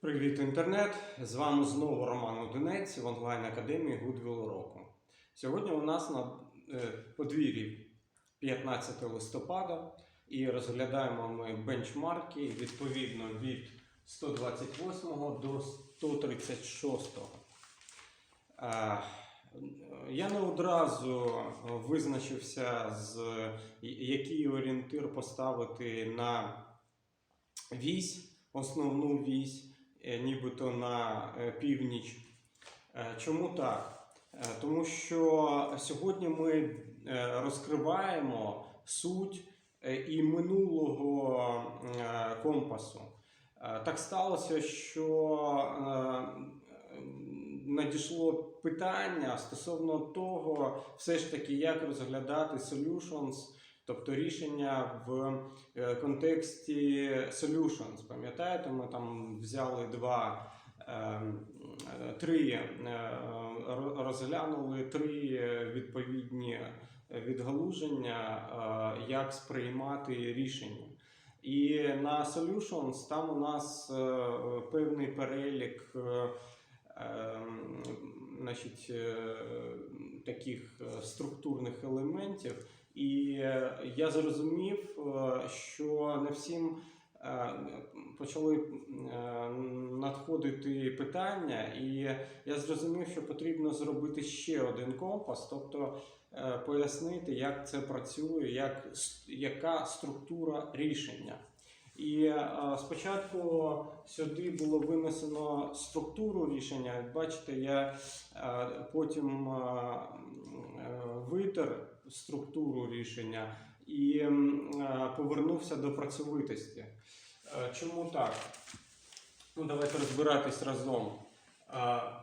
Привіт, інтернет! З вами знову Роман Одинець в онлайн-академії Goodwill року. Сьогодні у нас на е, подвір'ї 15 листопада і розглядаємо ми бенчмарки відповідно від 128 до 136. Е, Я не одразу визначився, з який орієнтир поставити на вісь, основну вісь нібито на е, північ. Е, Чому так? Е, Тому що сьогодні ми е, розкриваємо суть е, і минулого е, компасу. Е, Так сталося, що е, надійшло питання стосовно того, все ж таки, як розглядати solutions, тобто рішення в е, контексті solutions. Пам'ятаєте, ми там взяли два. е, е, Три розглянули три відповідні відгалуження, як сприймати рішення. І на Solutions там у нас певний перелік значить, таких структурних елементів. І е, я зрозумів, е, що не всім е, почали надходити питання, і я зрозумів, що потрібно зробити ще один компас, тобто пояснити, як це працює, як, яка структура рішення. І спочатку сюди було винесено структуру рішення. Бачите, я потім витер структуру рішення і е, повернувся до працьовитості. Е, Чому так? Ну, давайте розбиратись разом.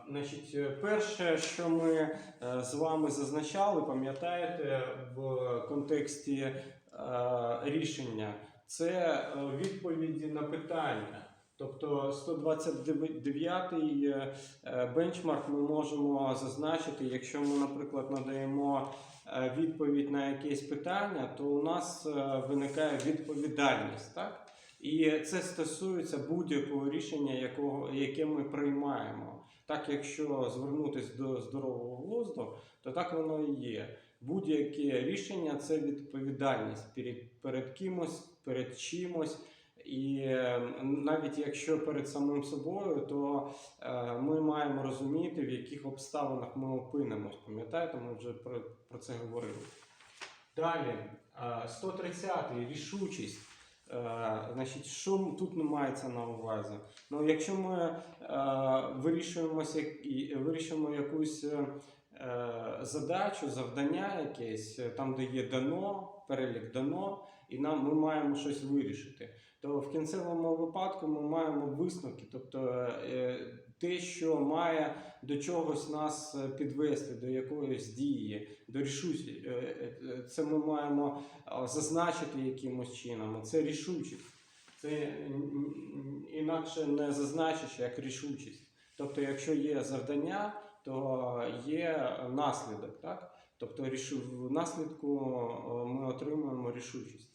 Значить, е, перше, що ми з вами зазначали, пам'ятаєте, в контексті рішення, це відповіді на питання. Тобто 129 е, е, бенчмарк ми можемо зазначити, якщо ми, наприклад, надаємо відповідь на якесь питання, то у нас е, виникає відповідальність. Так? І це стосується будь-якого рішення, якого, яке ми приймаємо. Так, якщо звернутися до здорового глузду, то так воно і є. Будь-яке рішення це відповідальність перед, перед кимось, перед чимось. І е, навіть якщо перед самим собою, то е, ми маємо розуміти, в яких обставинах ми опинимось. Пам'ятаєте, ми вже про, про це говорили. Далі, е, 130 рішучість. Е, Значить, що тут не мається на увазі? Ну, якщо ми е, вирішуємо, якусь е, е, задачу, завдання якесь, е, там, де є дано, перелік дано, і нам ми маємо щось вирішити, то в кінцевому випадку ми маємо висновки, тобто е, те, що має до чогось нас е, підвести, до якоїсь дії, до рішучості. Е, е, Це ми маємо зазначити якимось чином. Це рішучість. Це інакше не зазначиш як рішучість. Тобто, якщо є завдання, то є наслідок. Так? Тобто в наслідку е, ми отримуємо рішучість.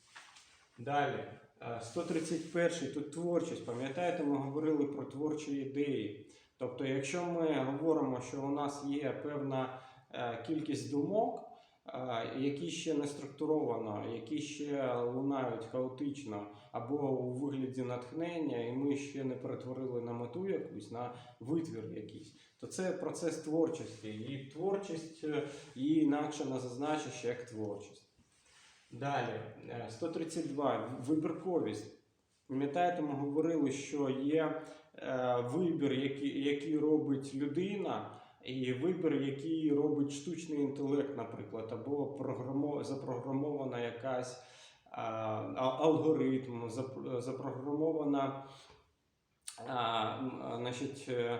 Далі, е, 131 тут творчість. Пам'ятаєте, ми говорили про творчі ідеї. Тобто, якщо ми говоримо, що у нас є певна е, кількість думок, е, які ще не структуровано, які ще лунають хаотично або у вигляді натхнення, і ми ще не перетворили на мету якусь, на витвір якийсь, то це процес творчості. І творчість е, її інакше не зазначиш як творчість. Далі, е, 132. Вибірковість. Пам'ятаєте, ми говорили, що є е, вибір, який, який робить людина, і вибір, який робить штучний інтелект, наприклад, або програмо, запрограмована якась а, алгоритм, запрограмована значить, е,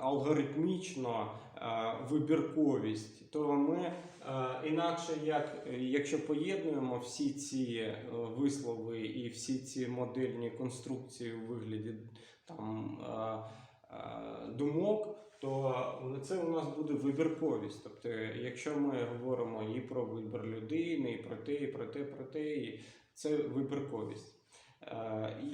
алгоритмічно вибірковість, то ми е, інакше, як якщо поєднуємо всі ці е, вислови і всі ці модельні конструкції у вигляді там думок, то це у нас буде вибірковість. Тобто, якщо ми говоримо і про вибір людини, і про те, і про те, про те, і це вибірковість.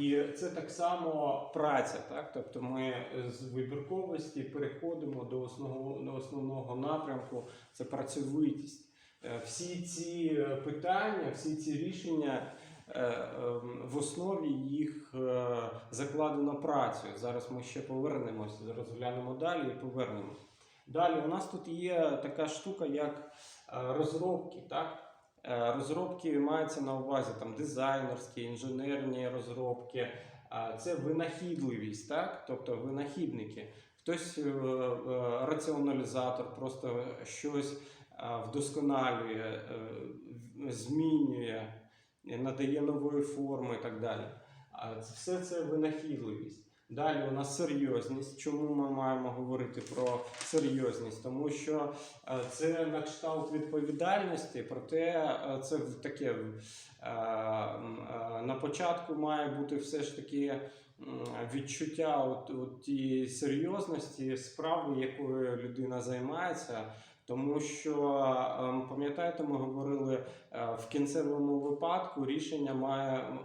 І це так само праця, так? Тобто ми з вибірковості переходимо до основного, основного напрямку, це працьовитість. Е, Всі ці питання, всі ці рішення е, ем, в основі їх е, закладено працею. Зараз ми ще повернемось, розглянемо далі і повернемось. Далі у нас тут є така штука, як розробки. Так? Е, Розробки маються на увазі там дизайнерські, інженерні розробки, це винахідливість, так? тобто винахідники. Хтось е, е, раціоналізатор, просто щось е, вдосконалює, е, змінює, надає нової форми і так далі. А все це винахідливість. Далі у нас серйозність. Чому ми маємо говорити про серйозність? Тому що е, це на кшталт відповідальності, проте е, це таке е, на початку має бути все ж таки відчуття от, от тієї серйозності справи, якою людина займається. Тому що пам'ятаєте, ми говорили в кінцевому випадку рішення має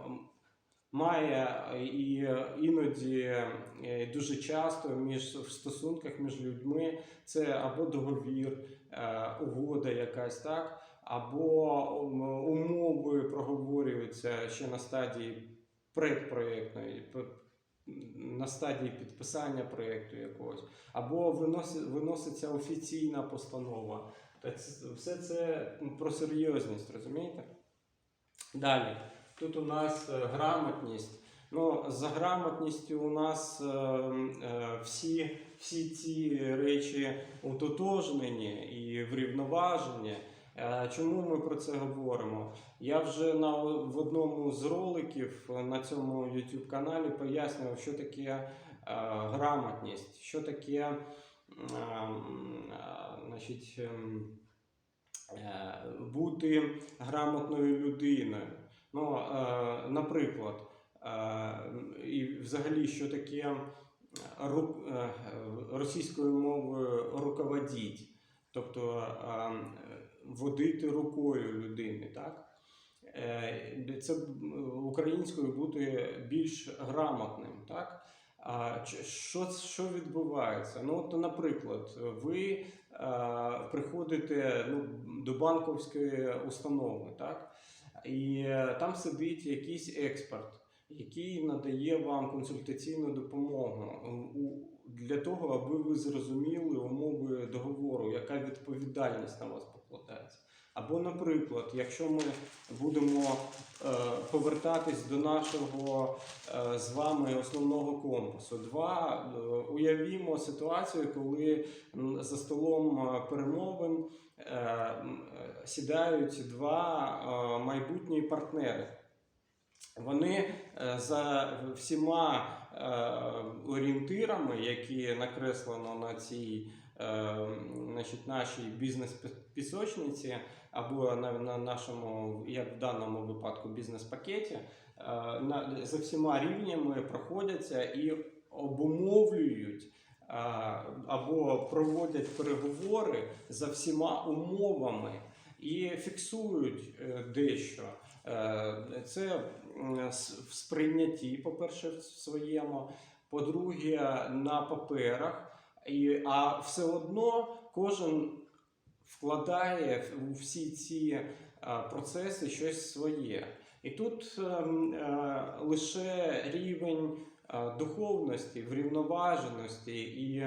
має е, і іноді е, дуже часто між в стосунках між людьми це або договір, е, угода якась так, або умови проговорюються ще на стадії предпроєктної, на стадії підписання проєкту якогось, або виноси- виноситься офіційна постанова. Все це про серйозність, розумієте? Далі. Тут у нас е, грамотність. Ну, за грамотністю у нас е, е, всі, всі ці речі утотожнені і врівноважені. Чому ми про це говоримо? Я вже на, в одному з роликів на цьому YouTube каналі пояснював, що таке грамотність, що таке значить, ем, бути грамотною людиною. Ну, е, наприклад, е, і взагалі, що таке е, російською мовою руководіть, тобто водити рукою людини, так? Це українською бути більш грамотним, так? А що, що відбувається? Ну, от, наприклад, ви приходите ну, до банковської установи, так? І е, там сидить якийсь експерт, який надає вам консультаційну допомогу для того, аби ви зрозуміли умови договору, яка відповідальність на вас покладається. Або, наприклад, якщо ми будемо е, повертатись до нашого е, з вами основного компасу, два е, уявімо ситуацію, коли за столом е, перемовин е, е, сідають два е, майбутні партнери. Вони е, за всіма е, орієнтирами, які накреслено на цій е, значить, нашій бізнес-пісочниці, або на, на нашому, як в даному випадку, бізнес-пакеті, е, за всіма рівнями проходяться і обумовлюють е, або проводять переговори за всіма умовами і фіксують е, дещо. Е, Це в сприйнятті, по-перше, в своєму, по-друге, на паперах, а все одно кожен вкладає у всі ці процеси щось своє. І тут е, м, е, лише рівень духовності, врівноваженості і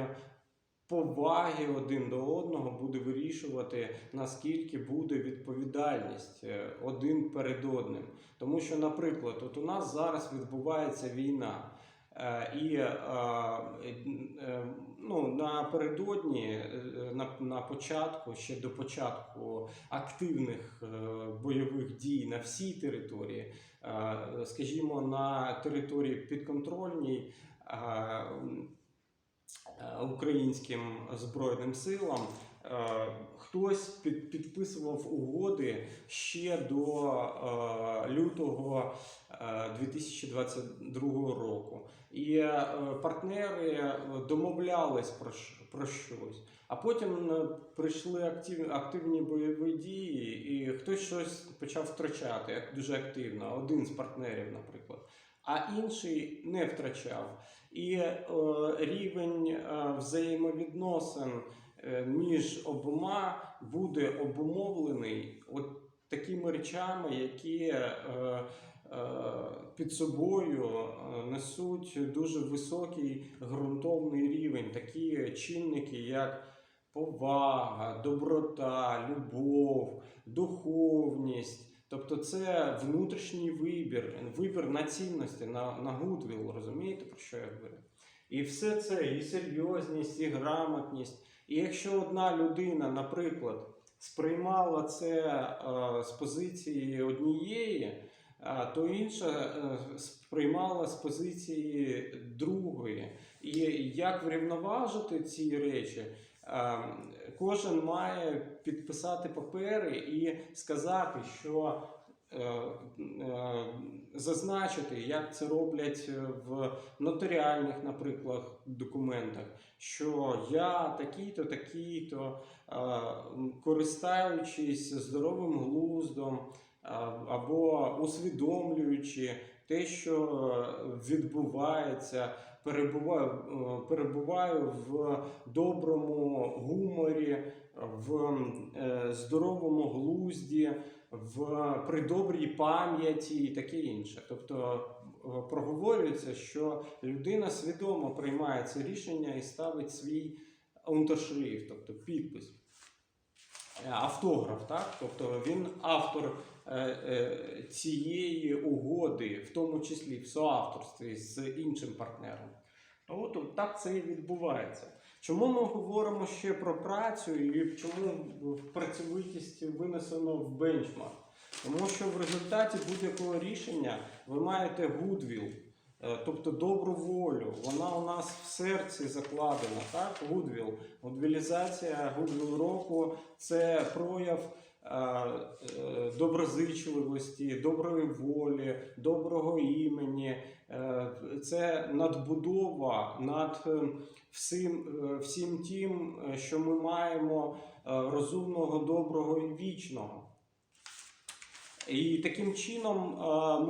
поваги один до одного буде вирішувати, наскільки буде відповідальність е, один перед одним. Тому що, наприклад, от у нас зараз відбувається війна. Е, І е, е, ну, напередодні, на, на початку, ще до початку активних бойових дій на всій території, скажімо, на території підконтрольній українським збройним силам. Хтось під, підписував угоди ще до лютого 2022 року. І е, партнери домовлялись про, про щось. А потім е, прийшли актив, активні бойові дії, і хтось щось почав втрачати дуже активно, один з партнерів, наприклад. а інший не втрачав. І е, рівень е, взаємовідносин е, між обома буде обумовлений от такими речами, які е, е, під собою е, несуть дуже високий ґрунтовний рівень, такі чинники, як повага, доброта, любов, духовність. Тобто це внутрішній вибір, вибір на цінності, на, на гудвіл, розумієте, про що я говорю? І все це, і серйозність, і грамотність. І якщо одна людина, наприклад, сприймала це е, з позиції однієї, е, то інша е, сприймала з позиції другої. І як врівноважити ці речі? Е, Кожен має підписати папери і сказати, що е, зазначити, як це роблять в нотаріальних, наприклад, документах, що я такий-то, такий-то, користуючись здоровим глуздом або усвідомлюючи те, що відбувається, перебуваю, е, перебуваю в доброму гуморі, в е, здоровому глузді, в при добрій пам'яті і таке інше. Тобто е, проговорюється, що людина свідомо приймає це рішення і ставить свій унтершрифт, тобто підпис. Е, Автограф, так? Тобто він автор е, е, цієї угоди, в тому числі в соавторстві з іншим партнером. Ну, От так це і відбувається. Чому ми говоримо ще про працю і чому працьовитість винесено в бенчмарк? Тому що в результаті будь-якого рішення ви маєте гудвіл, тобто добру волю. Вона у нас в серці закладена, так? Гудвіл. Гудвілізація гудвіл року це прояв е, е, доброзичливості, доброї волі, доброго імені. Е, Це надбудова над е, всім, е, всім тим, е, що ми маємо е, розумного, доброго і вічного. І таким чином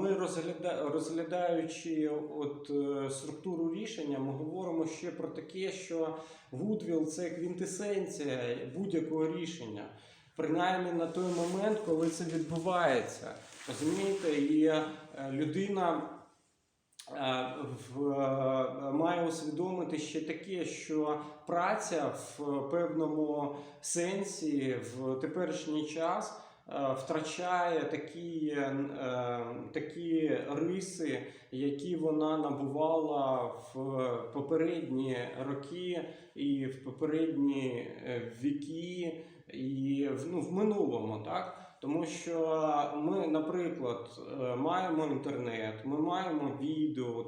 ми розгляда, розглядаючи от е, структуру рішення, ми говоримо ще про таке, що Гудвіл це квінтесенція будь-якого рішення, принаймні на той момент, коли це відбувається. Розумієте, і е, людина е, має усвідомити ще таке, що праця в певному сенсі в теперішній час втрачає такі, е, такі риси, які вона набувала в попередні роки і в попередні е, віки, і ну, в минулому, так? Тому що ми, наприклад, е, маємо інтернет, ми маємо відео,